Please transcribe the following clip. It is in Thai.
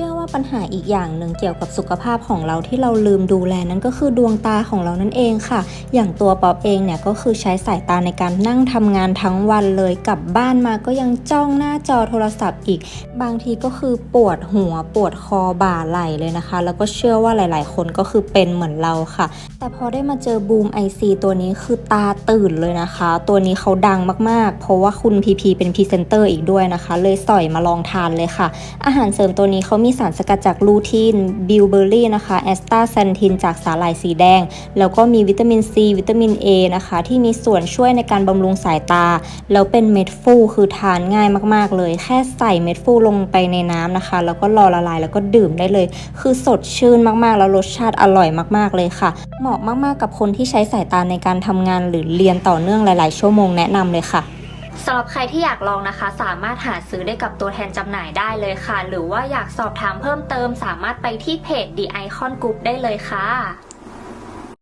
ชื่อว่าปัญหาอีกอย่างหนึ่งเกี่ยวกับสุขภาพของเราที่เราลืมดูแลนั่นก็คือดวงตาของเรานั่นเองค่ะ อย่างตัวป๊อปเองเนี่ยก็คือใช้สายตาในการนั่งทำงานทั้งวันเลยกลับบ้านมาก็ยังจ้องหน้าจอโทรศัพท์อีก บางทีก็คือปวดหัวปวดคอบ่าไหล่เลยนะคะ แล้วก็เชื่อว่าหลาย ๆ คนก็คือเป็นเหมือนเราค่ะ แต่พอได้มาเจอบูมไอซีตัวนี้คือตาตื่นเลยนะคะ ตัวนี้เขาดังมาก ๆ เพราะว่าคุณพีพีเป็นพรีเซนเตอร์อีกด้วยนะคะ เลยสอยมาลองทานเลยค่ะ อาหารเสริมตัวนี้เขามีสารสกัดจากลูทีน บิลเบอร์รี่นะคะ แอสตาแซนทินจากสาหร่ายสีแดง แล้วก็มีวิตามินซี วิตามิน A นะคะ ที่มีส่วนช่วยในการบำรุงสายตา แล้วเป็นเม็ดฟูคือทานง่ายมาก ๆ เลย แค่ใส่เม็ดฟูลงไปในน้ำนะคะ แล้วก็รอละลายแล้วก็ดื่มได้เลย คือสดชื่นมากๆ แล้วรสชาติอร่อยมากๆเลยค่ะ เหมาะมากๆกับคนที่ใช้สายตาในการทำงานหรือเรียนต่อเนื่องหลาย ๆ ชั่วโมงแนะนำเลยค่ะ สำหรับใครที่อยากลองนะคะ สามารถหาซื้อได้กับตัวแทนจำหน่ายได้เลยค่ะ หรือว่าอยากสอบถามเพิ่มเติม สามารถไปที่เพจ The Icon Group ได้เลยค่ะ